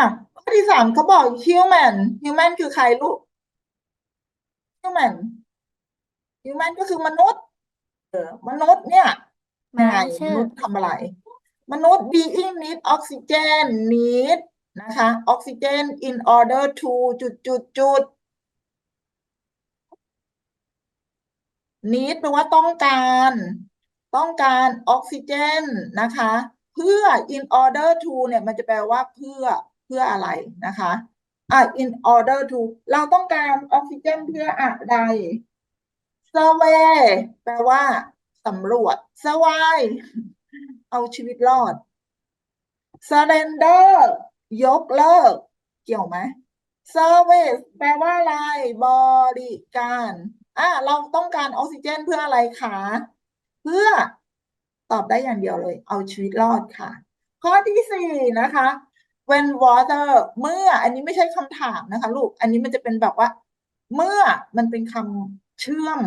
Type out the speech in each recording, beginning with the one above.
อะข้อที่สามเขาบอก human human คือใครลูก human human ก็คือมนุษย์เออมนุษย์เนี่ยยังไงมาชื่มอนุษย์ทำอะไร มนุษย์ being need oxygen need นะคะ oxygen in order to จุดจุดจุด need แปลว่าต้องการ ต้องการออกซิเจนนะคะ เพื่อ in order to เนี่ย มันจะแปลว่าเพื่อเพื่ออะไรนะคะอะ in order to เราต้องการออกซิเจนเพื่ออะไร survey แปลว่าสำรวจ survive เอาชีวิตรอด surrender ยกเลิก เกี่ยวไหม service แปลว่าอะไร บริการ อะเราต้องการออกซิเจนเพื่ออะไรคะ เพื่อตอบได้อย่างเดียวเลย เอาชีวิตรอดค่ะ ข้อที่สี่นะคะ when water เมื่อ อันนี้ไม่ใช่คำถามนะคะ ลูก อันนี้มันจะเป็นแบบว่า เมื่อมันเป็นคำเชื่อม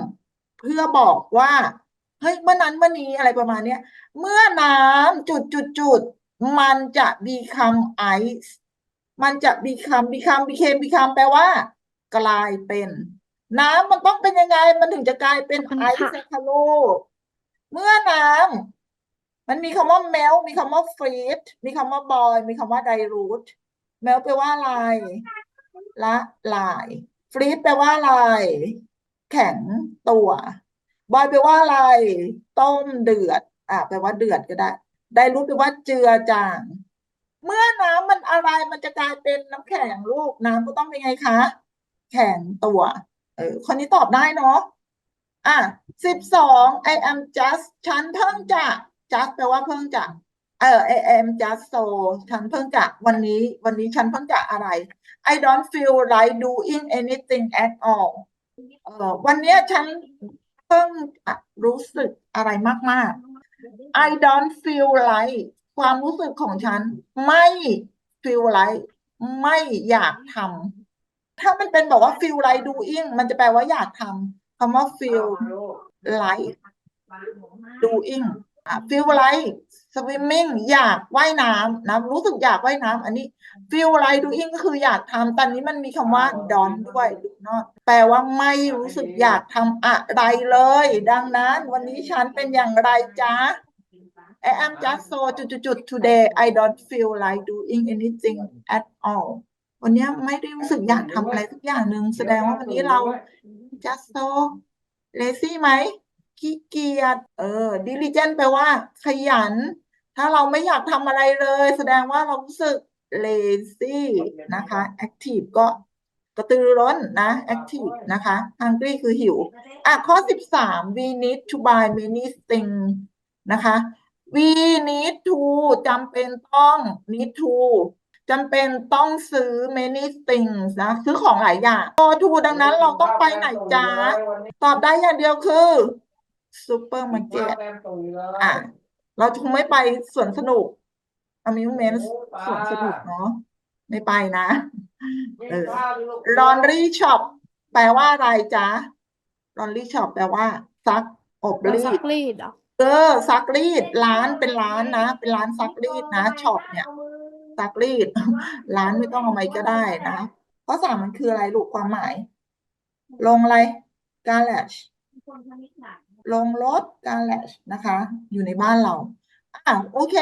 เพื่อบอกว่าเฮ้ยเมื่อนั้นเมื่อนี้อะไรประมาณเนี้ย เมื่อน้ำจุดจุดจุดมันจะ become ice มันจะ become become became become แปลว่า กลายเป็น น้ำมันต้องเป็นยังไง มันถึงจะกลายเป็นขอบคุณไอซ์ค่ะนะคะลูกเมื่อน้ำ มันมีคำว่า melt มีคำว่า freeze มีคำว่า boil มีคำว่า dilute melt แปลว่าอะไรละลาย freeze แปลว่าอะไรแข็งตัว boil แปลว่าอะไรต้มเดือด อะแปลว่าเดือดก็ได้ dilute แปลว่าเจือจาง เมื่อน้ำมันอะไรมันจะกลายเป็นน้ำแข็งลูกน้ำก็ต้องเป็นไงคะ แข็งตัว เออคนนี้ตอบได้เนาะอะสิบสอง I am just ฉันเพิ่งจะ just แปลว่าเพิ่งจะเออ I am just so ฉันเพิ่งจะวันนี้ วันนี้ฉันเพิ่งจะอะไร I don't feel like doing anything at all เออวันนี้ฉันเพิ่งจะรู้สึกอะไรมาก ๆ I don't feel like ความรู้สึกของฉันไม่ feel like ไม่อยากทำถ้ามันเป็นบอกว่า feel like doing มันจะแปลว่าอยากทำคำว่า feel like doing อะ feel like swimming อยากว่ายน้ำนะรู้สึกอยากว่ายน้ำอันนี้ feel like doing ก็คืออยากทำแต่นี้มันมีคำว่า don't ด้วย do not แปลว่าไม่รู้สึกอยากทำอะไรเลย ดังนั้นวันนี้ฉันเป็นอย่างไรจ๊ะ I am just so จุดจุดจุด today I don't feel like doing anything at all วันเนี้ยไม่ได้รู้สึกอยากทำอะไรสักอย่างหนึ่งแสดงว่าวันนี้เรา just so lazy ไหม ขี้เกียจเออ diligent แปลว่า ขยัน ถ้าเราไม่อยากทำอะไรเลย แสดงว่าเรารู้สึก lazy นะคะ active ก็กระตือร้นนะ active นะคะ hungry คือหิว อะ ข้อสิบสาม we need to buy many things นะคะ we need to จำเป็นต้อง need to จำเป็นต้องซื้อ many things นะ ซื้อของหลายอย่าง go to ดังนั้นเราต้องไปไหนจ๊ะตอบได้อย่างเดียวคือ ซูเปอร์มาร์เก็ตอะเราคงไม่ไปสวนสนุก amusement สวนสนุกเนาะไม่ไปนะเออ laundry shop แปลว่าอะไรจ๊ะ laundry shop แปลว่า ซักอบเรารีซัดกรีดเหรอเออซักรีดร้านเป็นร้านนะ เป็นร้านซักรีดนะช็อปเนี่ยซักรีด ร้านไม่ต้องเอาไม้ก็ได้นะข้อสามมันคืออะไรลูกความหมาย ลงอะไร garage ลงรถการแลชนะคะ อยู่ในบ้านเราอะโอเค